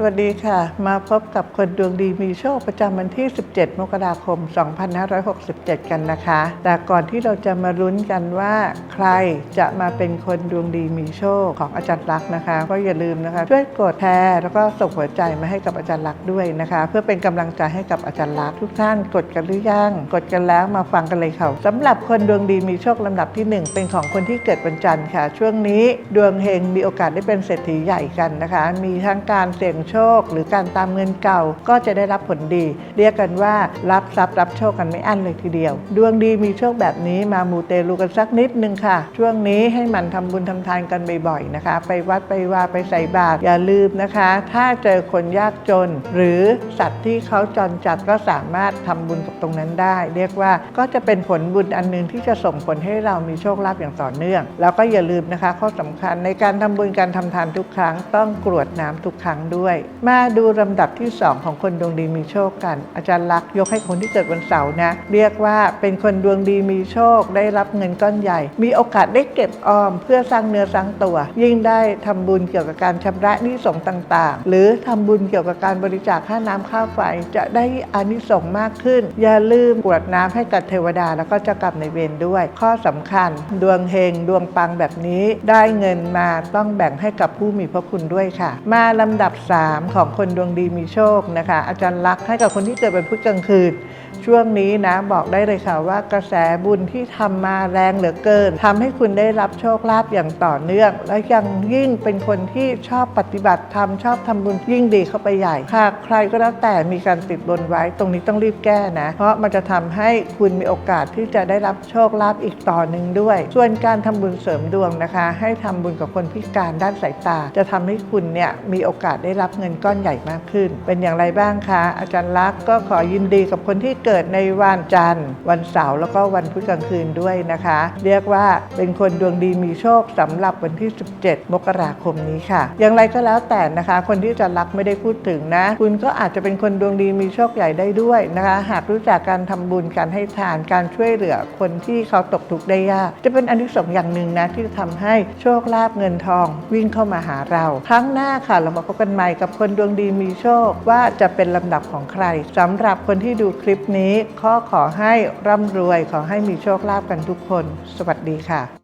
สวัสดีค่ะ มาพบกับคนดวงดีมีโชคประจำวันที่ 17 มกราคม 2567 กันนะคะ แต่ก่อนที่เราจะมาลุ้นกันว่า ใครจะมาเป็นคนดวงดีมีโชคของอาจารย์ลักษ์นะคะ ก็อย่าลืมนะคะ ช่วยกดแชร์แล้วก็ส่งหัวใจมาให้กับอาจารย์ลักษ์ด้วยนะคะ เพื่อเป็นกำลังใจให้กับอาจารย์ลักษ์ทุกท่านกดกันหรือยังกดกันแล้วมาฟังกันเลยค่ะสำหรับคนดวงดีมีโชคลำดับที่หนึ่งเป็นของคนที่เกิดวันจันทร์ค่ะ ช่วงนี้ดวงเฮงมีโอกาสได้เป็นเศรษฐีใหญ่กันนะคะ มีทั้งการเสี่ยงโชค หรือการตามเงินเก่าก็จะได้รับผลดี เรียกกันว่ารับทรัพย์รับโชคกันไม่อั้นเลยทีเดียว ดวงดีมีโชคแบบนี้มามูเตลูกันสักนิดนึงค่ะ ช่วงนี้ให้มันทำบุญทำทานกันบ่อยๆนะคะ ไปวัดไปวาไปใส่บาตรอย่าลืมนะคะ ถ้าเจอคนยากจน หรือสัตว์ที่เขาจรจัดก็สามารถทำบุญกับตรงนั้นได้ เรียกว่าก็จะเป็นผลบุญอันหนึงที่จะส่งผลให้เรามีโชคลาภอย่างต่อเนื่อง แล้วก็อย่าลืมนะคะ ข้อสำคัญในการทำบุญการทำทานทุกครั้งต้องกรวดน้ำทุกครั้งด้วยมาดูลำดับที่ 2 ของคนดวงดีมีโชคกัน อาจารย์ลักษ์ยกให้คนที่เกิดวันเสาร์นะ เรียกว่าเป็นคนดวงดีมีโชค ได้รับเงินก้อนใหญ่ มีโอกาสได้เก็บออม เพื่อสร้างเนื้อสร้างตัว ยิ่งได้ทำบุญเกี่ยวกับการชำระหนี้สงต่างๆ หรือทำบุญเกี่ยวกับการบริจาคค่าน้ำค่าไฟจะได้อานิสงส์มากขึ้น อย่าลืมกรวดน้ำให้กับเทวดาแล้วก็เจ้ากรรมในเวรด้วย ข้อสำคัญ ดวงเฮงดวงปังแบบนี้ ได้เงินมาต้องแบ่งให้กับผู้มีพระคุณด้วยค่ะ มาลำดับ3 ของคนดวงดีมีโชคนะคะ อาจารย์รักให้กับคนที่เกิดเป็นพุธกลางคืนช่วงนี้นะบอกได้เลยค่ะว่ากระแสบุญที่ทำมาแรงเหลือเกินทำให้คุณได้รับโชคลาภอย่างต่อเนื่อง และยังยิ่งเป็นคนที่ชอบปฏิบัติธรรมชอบทำบุญยิ่งดีเข้าไปใหญ่หากใครก็แล้วแต่มีการติดบนไว้ตรงนี้ต้องรีบแก้นะ เพราะมันจะทำให้คุณมีโอกาสที่จะได้รับโชคลาภอีกต่อหนึ่งด้วย ส่วนการทำบุญเสริมดวงนะคะ ให้ทำบุญกับคนพิการด้านสายตา จะทำให้คุณเนี่ยมีโอกาสได้รับเงินก้อนใหญ่มากขึ้น เป็นอย่างไรบ้างคะอาจารย์ลักษ์ก็ขอยินดีกับคนที่เกิดในวันจันทร์ วันเสาร์แล้วก็วันพุธกลางคืนด้วยนะคะ เรียกว่าเป็นคนดวงดีมีโชคสำหรับวันที่ 17 มกราคมนี้ค่ะ อย่างไรก็แล้วแต่นะคะ คนที่จะรักไม่ได้พูดถึงนะ คุณก็อาจจะเป็นคนดวงดีมีโชคใหญ่ได้ด้วยนะคะ หากรู้จักการทำบุญการให้ทานการช่วยเหลือคนที่เขาตกทุกข์ได้ยากจะเป็นอนที่สงส์อย่างหนึ่งนะที่จะทำให้โชคลาภเงินทองวิ่งเข้ามาหาเรา ครั้งหน้าค่ะเรามาพบกันใหม่กับคนดวงดีมีโชคว่าจะเป็นลำดับของใครสำหรับคนที่ดูคลิปนี้ข้อขอให้ร่ำรวยขอให้มีโชคลาภกันทุกคน สวัสดีค่ะ